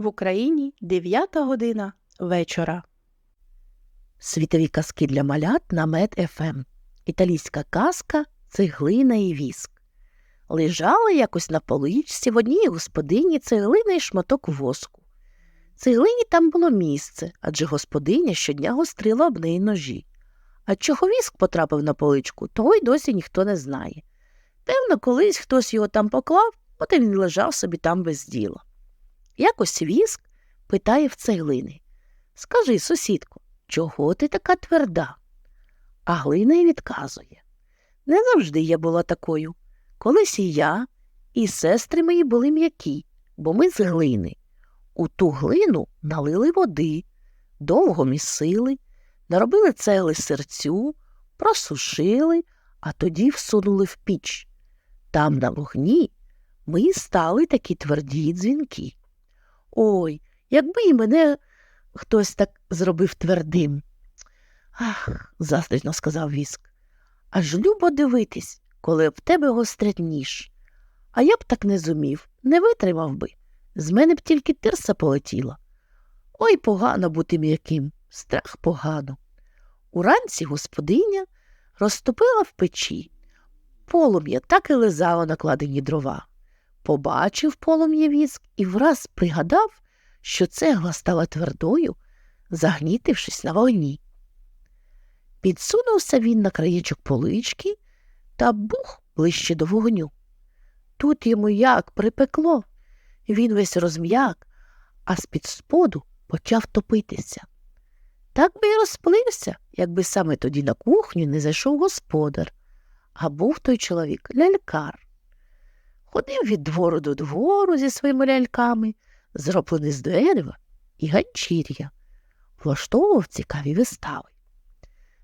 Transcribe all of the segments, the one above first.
В Україні 9 година вечора. Світові казки для малят на Мед ФМ. Італійська казка Цеглина і віск. Лежали якось на поличці в одній господині цеглина і шматок воску. Цеглині там було місце, адже господиня щодня гострила об неї ножі. А чого віск потрапив на поличку, того й досі ніхто не знає. Певно, колись хтось його там поклав, от він лежав собі там без діла. Якось віск питає в цеглини Скажи, сусідко, чого ти така тверда? А глина й відказує Не завжди я була такою. Колись і я, і сестри мої були м'які, бо ми з глини. У ту глину налили води, довго місили, наробили цегли серцю, просушили, а тоді всунули в піч. Там на вогні ми стали такі тверді дзвінки. Ой, якби і мене хтось так зробив твердим. Ах, заздрісно сказав віск. Аж любо дивитись, коли в тебе гострять. А я б так не зумів, не витримав би. З мене б тільки тирса полетіла. Ой, погано бути м'яким, страх погано. Уранці господиня розтопила в печі. Полум'я так і лизало накладені дрова. Побачив полум'я віск і враз пригадав, що цегла стала твердою, загнітившись на вогні. Підсунувся він на краєчок полички та бух ближче до вогню. Тут йому як припекло, він весь розм'як, а з-під споду почав топитися. Так би й розплився, якби саме тоді на кухню не зайшов господар, а був той чоловік лялькар. Ходив від двору до двору зі своїми ляльками, зроблений з дерева і ганчір'я, влаштовував цікаві вистави.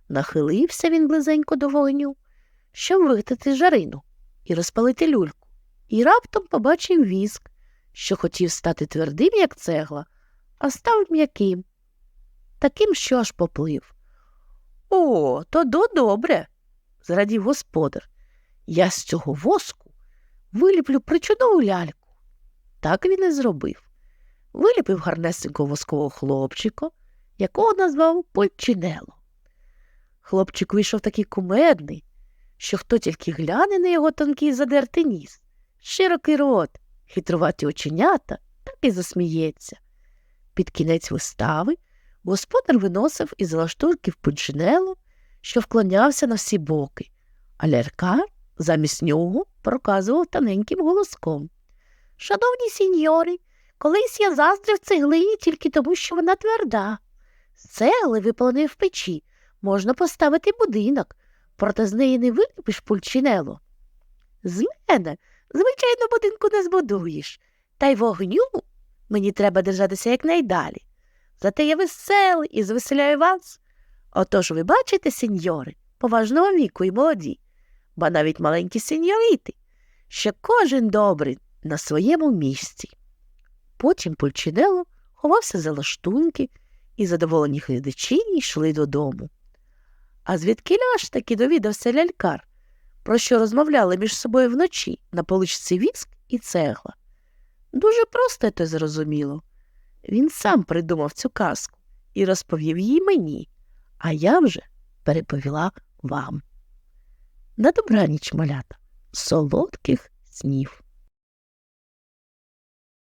Нахилився він близенько до вогню, щоб витати жарину і розпалити люльку, і раптом побачив віск, що хотів стати твердим, як цегла, а став м'яким, таким, що аж поплив. О, то до добре, зрадів господар. Я з цього воску виліплю причудову ляльку. Так він і зробив. Виліпив гарнесенького воскового хлопчика, якого назвав Польчинело. Хлопчик вийшов такий кумедний, що хто тільки гляне на його тонкий задертий ніс, широкий рот, хитруваті оченята, так і засміється. Під кінець вистави господар виносив із лаштурків Польчинело, що вклонявся на всі боки, а ляркар замість нього проказував тоненьким голоском. Шановні сіньори, колись я заздрив цеглині тільки тому, що вона тверда. З цегли, випаленої в печі, можна поставити будинок, проте з неї не виліпиш пульчинело. З мене, звичайно, будинку не збудуєш, та й вогню мені треба держатися якнайдалі. Зате я веселий і звеселяю вас. Отож ви бачите, сеньори, поважного віку і молоді, ба навіть маленькі сеньоріти, що кожен добрий на своєму місці. Потім Пульчинело ховався за лаштунки, і задоволені глядачі йшли додому. А звідки ляж таки довідався лялькар, про що розмовляли між собою вночі на поличці віск і цегла. Дуже просто то зрозуміло. Він сам придумав цю казку і розповів її мені, а я вже переповіла вам. На добраніч, малята, солодких снів.